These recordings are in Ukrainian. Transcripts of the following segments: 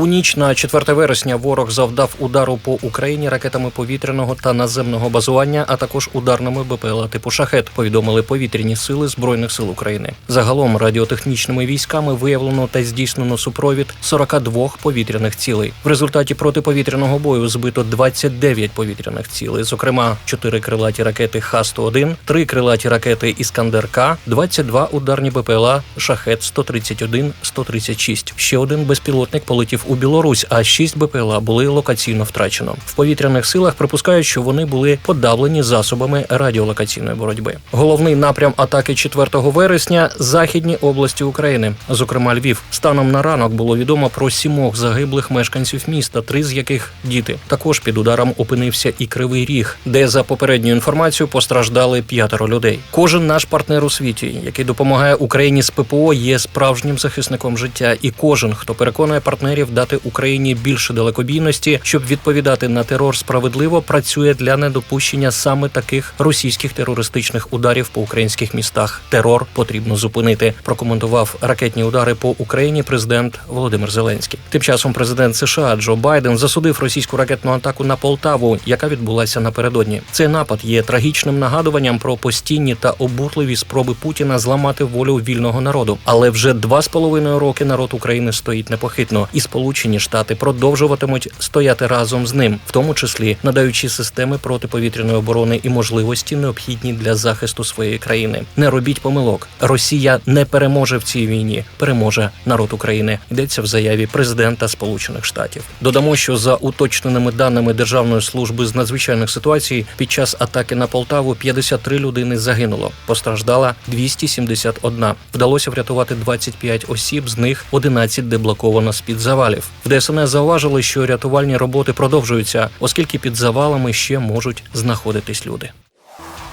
У ніч на 4 вересня ворог завдав удару по Україні ракетами повітряного та наземного базування, а також ударними БПЛА типу шахет. Повідомили повітряні сили збройних сил України. Загалом радіотехнічними військами виявлено та здійснено супровід 42 повітряних цілей. В результаті протиповітряного бою збито 29 повітряних цілей, зокрема 4 крилаті ракети Х-101, 3 крилаті ракети Іскандер К, 22 ударні БПЛА Шахет 131 136 Ще один безпілотник полетів у Білорусь, а 6 БПЛА були локаційно втрачено. В повітряних силах припускають, що вони були подавлені засобами радіолокаційної боротьби. Головний напрям атаки 4 вересня західні області України, зокрема Львів. Станом на ранок було відомо про сімох загиблих мешканців міста, три з яких діти. Також під ударом опинився і Кривий Ріг, де за попередньою інформацією постраждали п'ятеро людей. Кожен наш партнер у світі, який допомагає Україні з ППО, є справжнім захисником життя, і кожен, хто переконує партнерів дати Україні більше далекобійності, щоб відповідати на терор справедливо, працює для недопущення саме таких російських терористичних ударів по українських містах. Терор потрібно зупинити. Прокоментував ракетні удари по Україні президент Володимир Зеленський. Тим часом президент США Джо Байден засудив російську ракетну атаку на Полтаву, яка відбулася напередодні. Цей напад є трагічним нагадуванням про постійні та обурливі спроби Путіна зламати волю вільного народу. Але вже два з половиною роки народ України стоїть непохитно, і Сполучені Штати продовжуватимуть стояти разом з ним, в тому числі надаючи системи протиповітряної оборони і можливості, необхідні для захисту своєї країни. Не робіть помилок. Росія не переможе в цій війні, переможе народ України. Йдеться в заяві президента Сполучених Штатів. Додамо, що за уточненими даними Державної служби з надзвичайних ситуацій під час атаки на Полтаву 53 людини загинуло. Постраждала 271. Вдалося врятувати 25 осіб, з них 11 деблоковано з під завалів. В ДСНС зауважили, що рятувальні роботи продовжуються, оскільки під завалами ще можуть знаходитись люди.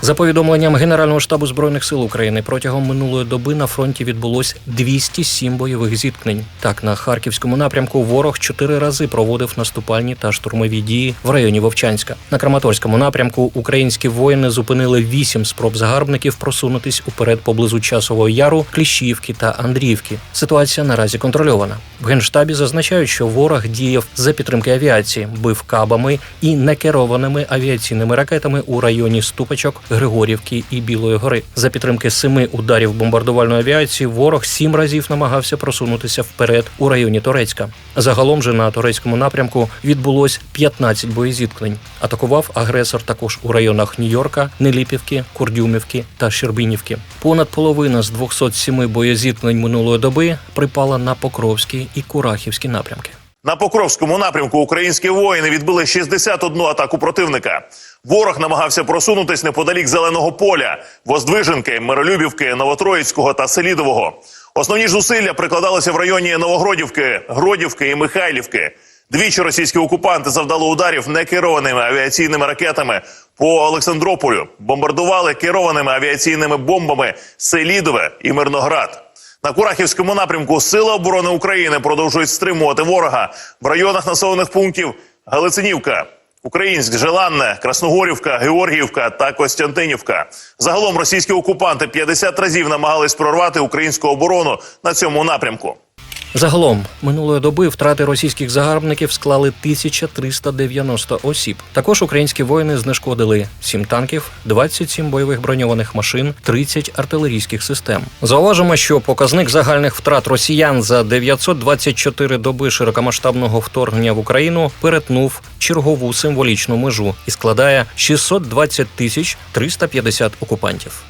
За повідомленням Генерального штабу збройних сил України протягом минулої доби на фронті відбулось 207 бойових зіткнень. Так, на харківському напрямку ворог чотири рази проводив наступальні та штурмові дії в районі Вовчанська. На Краматорському напрямку українські воїни зупинили вісім спроб загарбників просунутись уперед поблизу часового яру, Кліщівки та Андріївки. Ситуація наразі контрольована. В генштабі зазначають, що ворог діяв за підтримки авіації, бив кабами і некерованими авіаційними ракетами у районі Ступочок, Григорівки і Білої гори. За підтримки семи ударів бомбардувальної авіації ворог сім разів намагався просунутися вперед у районі Торецька. Загалом же на турецькому напрямку відбулось 15 боєзіткнень. Атакував агресор також у районах Нью-Йорка, Неліпівки, Курдюмівки та Щербинівки. Понад половина з 207 боєзіткнень минулої доби припала на Покровський і Курахівські напрямки. На Покровському напрямку українські воїни відбили 61 атаку противника. Ворог намагався просунутись неподалік зеленого поля, Воздвиженки, Миролюбівки, Новотроїцького та Селідового. Основні зусилля прикладалися в районі Новогродівки, Гродівки і Михайлівки. Двічі російські окупанти завдали ударів некерованими авіаційними ракетами по Олександрополю. Бомбардували керованими авіаційними бомбами Селідове і Мирноград. На Курахівському напрямку Сили оборони України продовжують стримувати ворога в районах населених пунктів Галицинівка, Українськ, Желанне, Красногорівка, Георгіївка та Костянтинівка. Загалом російські окупанти 50 разів намагались прорвати українську оборону на цьому напрямку. Загалом минулої доби втрати російських загарбників склали 1390 осіб. Також українські воїни знешкодили 7 танків, 27 бойових броньованих машин, 30 артилерійських систем. Зауважимо, що показник загальних втрат росіян за 924 доби широкомасштабного вторгнення в Україну перетнув чергову символічну межу і складає 620 тисяч 350 окупантів.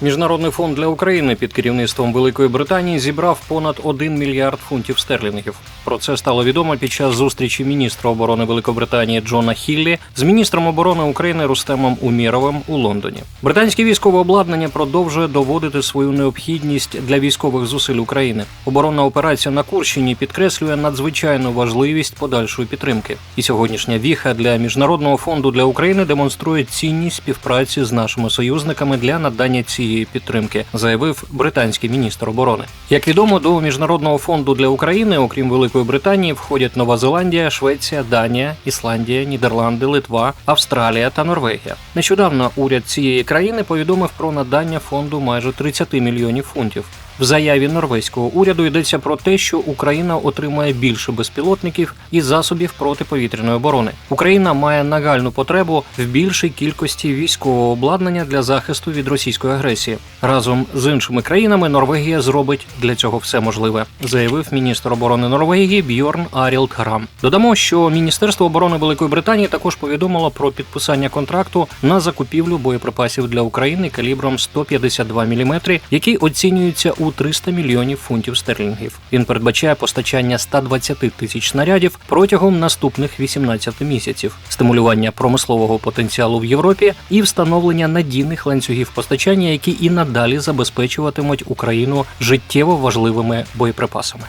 Міжнародний фонд для України під керівництвом Великої Британії зібрав понад 1 мільярд фунтів стерлінгів. Про це стало відомо під час зустрічі міністра оборони Великобританії Джона Хіллі з міністром оборони України Рустемом Умєровим у Лондоні. Британське військове обладнання продовжує доводити свою необхідність для військових зусиль України. Оборонна операція на Курщині підкреслює надзвичайну важливість подальшої підтримки. І сьогоднішня віха для міжнародного фонду для України демонструє цінність співпраці з нашими союзниками для надання цієї підтримки, заявив британський міністр оборони. Як відомо, до міжнародного фонду для України, окрім Великої Британії, входять Нова Зеландія, Швеція, Данія, Ісландія, Нідерланди, Литва, Австралія та Норвегія. Нещодавно уряд цієї країни повідомив про надання фонду майже 30 мільйонів фунтів. В заяві норвезького уряду йдеться про те, що Україна отримає більше безпілотників і засобів протиповітряної оборони. Україна має нагальну потребу в більшій кількості військового обладнання для захисту від російської агресії. Разом з іншими країнами Норвегія зробить для цього все можливе, заявив міністр оборони Норвегії Бьорн Арілд Грам. Додамо, що Міністерство оборони Великої Британії також повідомило про підписання контракту на закупівлю боєприпасів для України калібром 152 мм, який оцінюється у 300 мільйонів фунтів стерлінгів. Він передбачає постачання 120 тисяч снарядів протягом наступних 18 місяців, стимулювання промислового потенціалу в Європі і встановлення надійних ланцюгів постачання, які і надалі забезпечуватимуть Україну життєво важливими боєприпасами.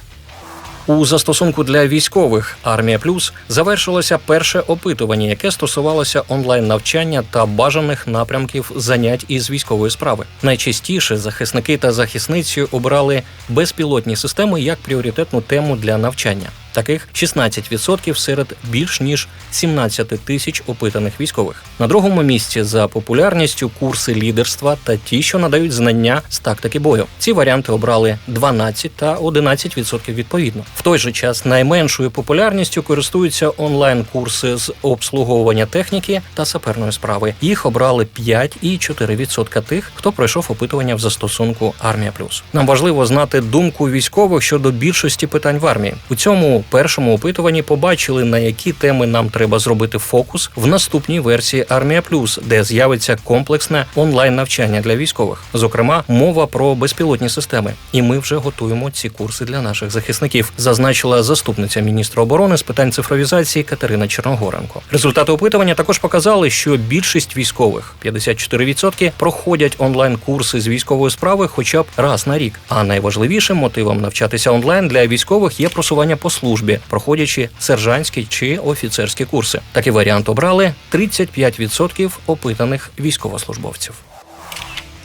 У застосунку для військових Армія Плюс завершилося перше опитування, яке стосувалося онлайн навчання та бажаних напрямків занять із військової справи. Найчастіше захисники та захисниці обрали безпілотні системи як пріоритетну тему для навчання. Таких 16% серед більш ніж 17 тисяч опитаних військових. На другому місці за популярністю курси лідерства та ті, що надають знання з тактики бою. Ці варіанти обрали 12 та 11% відповідно. В той же час найменшою популярністю користуються онлайн-курси з обслуговування техніки та саперної справи. Їх обрали 5 і 4% тих, хто пройшов опитування в застосунку Армія Плюс. Нам важливо знати думку військових щодо більшості питань в армії. У цьому першому опитуванні побачили на які теми нам треба зробити фокус в наступній версії Армія Плюс, де з'явиться комплексне онлайн навчання для військових. Зокрема, мова про безпілотні системи. І ми вже готуємо ці курси для наших захисників, зазначила заступниця міністра оборони з питань цифровізації Катерина Черногоренко. Результати опитування також показали, що більшість військових 54% проходять онлайн курси з військової справи хоча б раз на рік. А найважливішим мотивом навчатися онлайн для військових є просування по службі, проходячи сержантські чи офіцерські курси. Такий варіант обрали 35% опитаних військовослужбовців.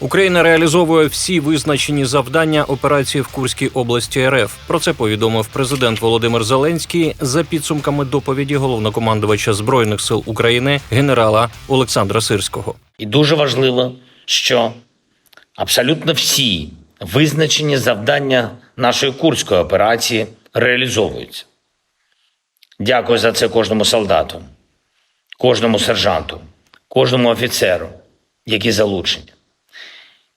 Україна реалізовує всі визначені завдання операції в Курській області РФ. Про це повідомив президент Володимир Зеленський за підсумками доповіді головнокомандувача збройних сил України генерала Олександра Сирського. І дуже важливо, що абсолютно всі визначені завдання нашої курської операції реалізовуються. Дякую за це кожному солдату, кожному сержанту, кожному офіцеру, які залучені.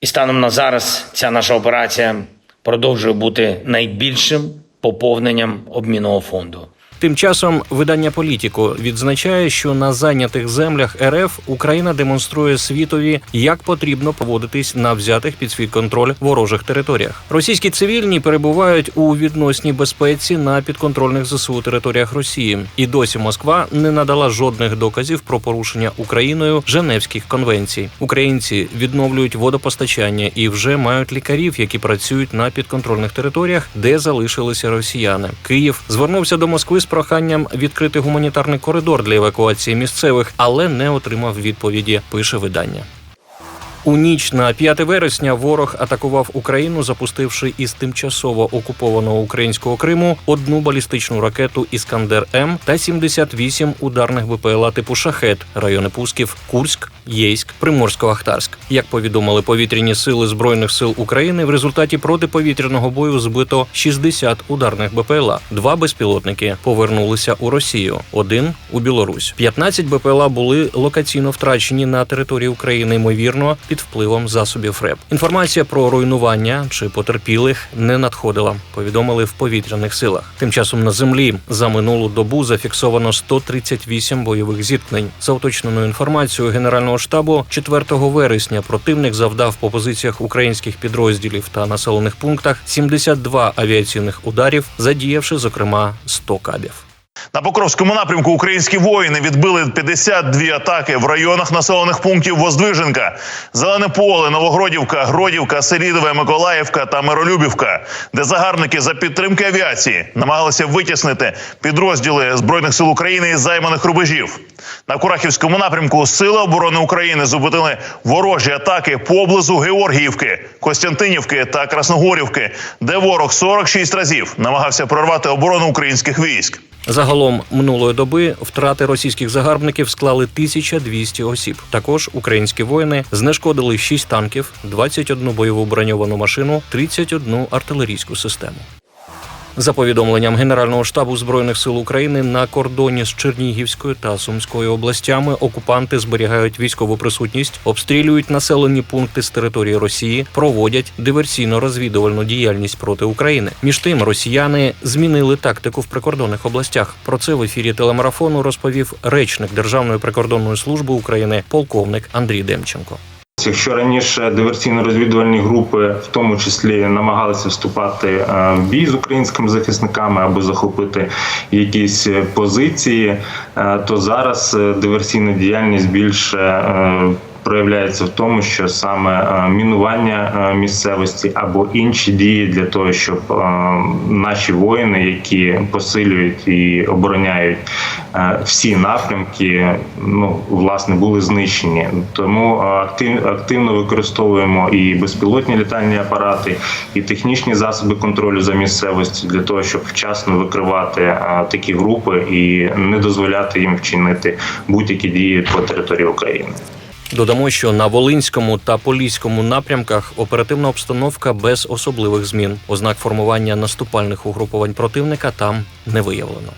І станом на зараз ця наша операція продовжує бути найбільшим поповненням обмінного фонду. Тим часом видання Політіко відзначає, що на зайнятих землях РФ Україна демонструє світові, як потрібно поводитись на взятих під свій контроль ворожих територіях. Російські цивільні перебувають у відносній безпеці на підконтрольних ЗСУ територіях Росії, і досі Москва не надала жодних доказів про порушення Україною Женевських конвенцій. Українці відновлюють водопостачання і вже мають лікарів, які працюють на підконтрольних територіях, де залишилися росіяни. Київ звернувся до Москви з проханням відкрити гуманітарний коридор для евакуації місцевих, але не отримав відповіді. Пише видання. У ніч на 5 вересня ворог атакував Україну, запустивши із тимчасово окупованого українського Криму одну балістичну ракету Іскандер М та 78 ударних БПЛА типу Шахет, райони Пусків, Курськ, Єйськ, Приморсько-Ахтарськ. Як повідомили повітряні сили збройних сил України, в результаті протиповітряного бою збито 60 ударних БПЛА. Два безпілотники повернулися у Росію, один у Білорусь. 15 БПЛА були локаційно втрачені на території України. Ймовірно, впливом засобів РЕП. Інформація про руйнування чи потерпілих не надходила. Повідомили в повітряних силах. Тим часом на землі за минулу добу зафіксовано 138 бойових зіткнень. За уточненою інформацією Генерального штабу, 4 вересня противник завдав по позиціях українських підрозділів та населених пунктах 72 авіаційних ударів, задіявши зокрема 100 кабів. На Покровському напрямку українські воїни відбили 52 атаки в районах населених пунктів Воздвиженка, Зелене поле, Новогродівка, Гродівка, Селідове, Миколаївка та Миролюбівка, де загарбники за підтримки авіації намагалися витіснити підрозділи збройних сил України із займаних рубежів. На Курахівському напрямку Сили оборони України зупинили ворожі атаки поблизу Георгіївки, Костянтинівки та Красногорівки, де ворог 46 разів намагався прорвати оборону українських військ. Загалом минулої доби втрати російських загарбників склали 1200 осіб. Також українські воїни знешкодили 6 танків, 21 бойову броньовану машину, 31 артилерійську систему. За повідомленням Генерального штабу збройних сил України на кордоні з Чернігівською та Сумською областями окупанти зберігають військову присутність, обстрілюють населені пункти з території Росії, проводять диверсійно-розвідувальну діяльність проти України. Між тим, росіяни змінили тактику в прикордонних областях. Про це в ефірі телемарафону розповів речник Державної прикордонної служби України, полковник Андрій Демченко. Якщо раніше диверсійно-розвідувальні групи, в тому числі, намагалися вступати е, в бій з українськими захисниками або захопити якісь е, позиції, е, то зараз диверсійна діяльність більше проявляється в тому, що саме мінування місцевості або інші дії для того, щоб наші воїни, які посилюють і обороняють всі напрямки, ну власне були знищені. Тому актив, активно використовуємо і безпілотні літальні апарати, і технічні засоби контролю за місцевістю для того, щоб вчасно викривати такі групи і не дозволяти їм вчинити будь-які дії по території України. Додамо, що на Волинському та Поліському напрямках оперативна обстановка без особливих змін. Ознак формування наступальних угруповань противника там не виявлено.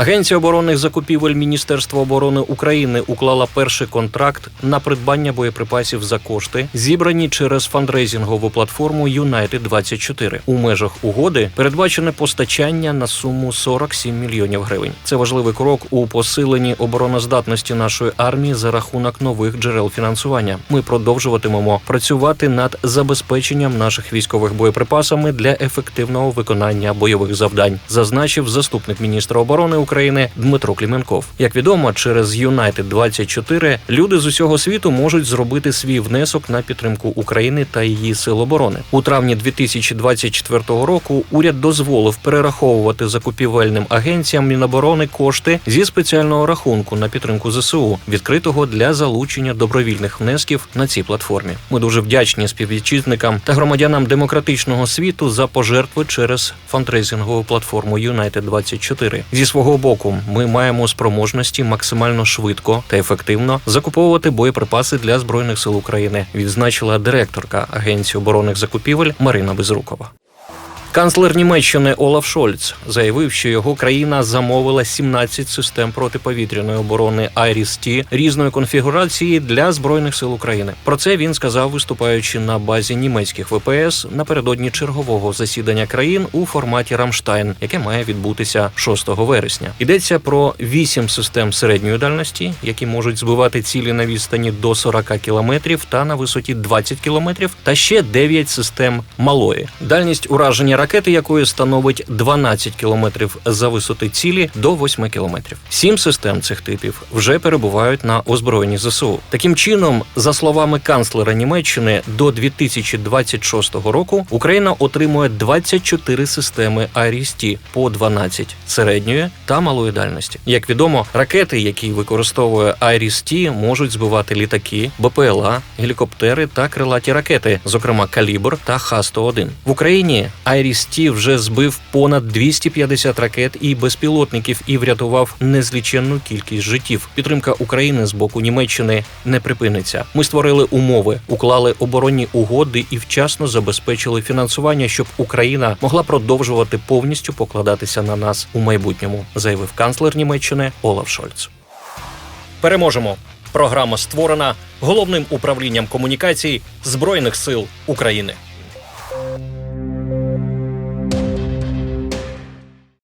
Агенція оборонних закупівель Міністерства оборони України уклала перший контракт на придбання боєприпасів за кошти, зібрані через фандрейзингову платформу United 24 У межах угоди передбачене постачання на суму 47 мільйонів гривень. Це важливий крок у посиленні обороноздатності нашої армії за рахунок нових джерел фінансування. Ми продовжуватимемо працювати над забезпеченням наших військових боєприпасами для ефективного виконання бойових завдань, зазначив заступник міністра оборони України Дмитро Кліменков. Як відомо, через United 24 люди з усього світу можуть зробити свій внесок на підтримку України та її сил оборони. У травні 2024 року уряд дозволив перераховувати закупівельним агенціям Міноборони кошти зі спеціального рахунку на підтримку ЗСУ, відкритого для залучення добровільних внесків на цій платформі. Ми дуже вдячні співвітчизникам та громадянам демократичного світу за пожертви через фандрейзингову платформу United 24 Зі свого боку, ми маємо спроможності максимально швидко та ефективно закуповувати боєприпаси для збройних сил України. Відзначила директорка Агенції оборонних закупівель Марина Безрукова. Канцлер Німеччини Олаф Шольц заявив, що його країна замовила 17 систем протиповітряної оборони Айріс-Т різної конфігурації для збройних сил України. Про це він сказав, виступаючи на базі німецьких ВПС напередодні чергового засідання країн у форматі Рамштайн, яке має відбутися 6 вересня. Йдеться про 8 систем середньої дальності, які можуть збивати цілі на відстані до 40 кілометрів та на висоті 20 кілометрів, та ще 9 систем малої. Дальність ураження ракети якої становить 12 кілометрів за висоти цілі до 8 кілометрів. Сім систем цих типів вже перебувають на озброєнні ЗСУ. Таким чином, за словами канцлера Німеччини, до 2026 року Україна отримує 24 системи Айріс-Т по 12 середньої та малої дальності. Як відомо, ракети, які використовує Айріс-Т, можуть збивати літаки, БПЛА, гелікоптери та крилаті ракети, зокрема Калібр та Х-101. В Україні Айріс-Т вже збив понад 250 ракет і безпілотників і врятував незліченну кількість життів. Підтримка України з боку Німеччини не припиниться. Ми створили умови, уклали оборонні угоди і вчасно забезпечили фінансування, щоб Україна могла продовжувати повністю покладатися на нас у майбутньому, заявив канцлер Німеччини Олаф Шольц. Переможемо. Програма створена головним управлінням комунікацій Збройних сил України.